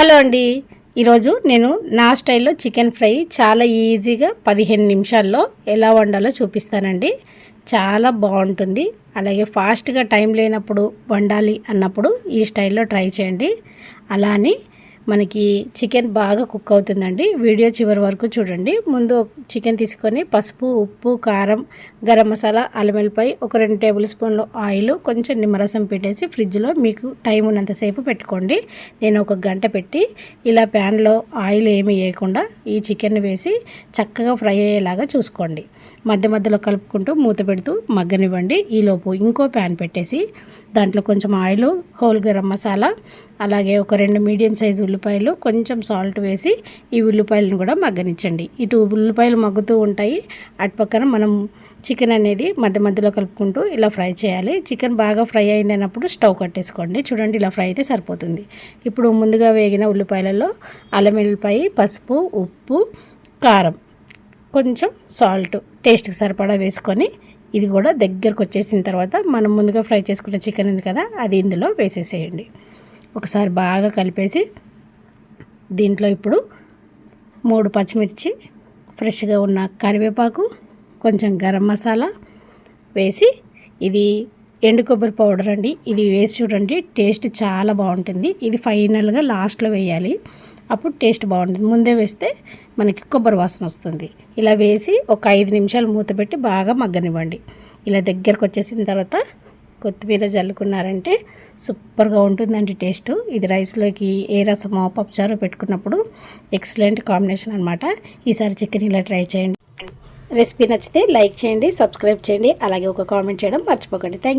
Hello అండి. ఈరోజు నేను నా స్టైల్లో చికెన్ ఫ్రై చాలా ఈజీగా పదిహేను నిమిషాల్లో ఎలా వండాలో చూపిస్తానండి. చాలా బాగుంటుంది. అలాగే ఫాస్ట్గా టైం లేనప్పుడు వండాలి అన్నప్పుడు ఈ స్టైల్లో ట్రై చేయండి. అలా మనకి చికెన్ బాగా కుక్ అవుతుందండి. వీడియో చివరి వరకు చూడండి. ముందు చికెన్ తీసుకొని పసుపు ఉప్పు కారం గరం మసాలా అల్లమెల్లిపై ఒక రెండు టేబుల్ స్పూన్లు ఆయిల్ కొంచెం నిమ్మరసం పెట్టేసి ఫ్రిడ్జ్లో మీకు టైం ఉన్నంతసేపు పెట్టుకోండి. నేను ఒక గంట పెట్టి ఇలా ప్యాన్లో ఆయిల్ ఏమి వేయకుండా ఈ చికెన్ వేసి చక్కగా ఫ్రై అయ్యేలాగా చూసుకోండి. మధ్య మధ్యలో కలుపుకుంటూ మూత పెడుతూ మగ్గనివ్వండి. ఈలోపు ఇంకో ప్యాన్ పెట్టేసి దాంట్లో కొంచెం ఆయిల్ హోల్ గరం మసాలా అలాగే ఒక రెండు మీడియం సైజు ఉల్లిపాయలు కొంచెం సాల్ట్ వేసి ఈ ఉల్లిపాయలను కూడా మగ్గనిచ్చండి. ఇటు ఉల్లిపాయలు మగ్గుతూ ఉంటాయి. అటు పక్కన మనం చికెన్ అనేది మధ్య మధ్యలో కలుపుకుంటూ ఇలా ఫ్రై చేయాలి. చికెన్ బాగా ఫ్రై అయింది అన్నప్పుడు స్టవ్ కట్టేసుకోండి. చూడండి ఇలా ఫ్రై అయితే సరిపోతుంది. ఇప్పుడు ముందుగా వేగిన ఉల్లిపాయలలో అల్లం వెల్లిపాయ పసుపు ఉప్పు కారం కొంచెం సాల్ట్ టేస్ట్కి సరిపడా వేసుకొని ఇది కూడా దగ్గరకు వచ్చేసిన తర్వాత మనం ముందుగా ఫ్రై చేసుకున్న చికెన్ ఉంది కదా అది ఇందులో వేసేసేయండి. ఒకసారి బాగా కలిపేసి దీంట్లో ఇప్పుడు మూడు పచ్చిమిర్చి ఫ్రెష్గా ఉన్న కరివేపాకు కొంచెం గరం మసాలా వేసి ఇది ఎండు కొబ్బరి పౌడర్ అండి. ఇది వేసి చూడండి టేస్ట్ చాలా బాగుంటుంది. ఇది ఫైనల్గా లాస్ట్లో వేయాలి. అప్పుడు టేస్ట్ బాగుంటుంది. ముందే వేస్తే మనకి కొబ్బరి వాసన వస్తుంది. ఇలా వేసి ఒక ఐదు నిమిషాలు మూత పెట్టి బాగా మగ్గనివ్వండి. ఇలా దగ్గరకు వచ్చేసిన తర్వాత కొత్తిమీర చల్లుకున్నారంటే సూపర్గా ఉంటుందండి టేస్ట్. ఇది రైస్లోకి ఏ రసమో పప్పుచారో పెట్టుకున్నప్పుడు ఎక్సలెంట్ కాంబినేషన్ అనమాట ఈసారి చికెన్ ఇలా ట్రై చేయండి. రెసిపీ నచ్చితే లైక్ చేయండి సబ్స్క్రైబ్ చేయండి అలాగే ఒక కామెంట్ చేయడం మర్చిపోకండి. థ్యాంక్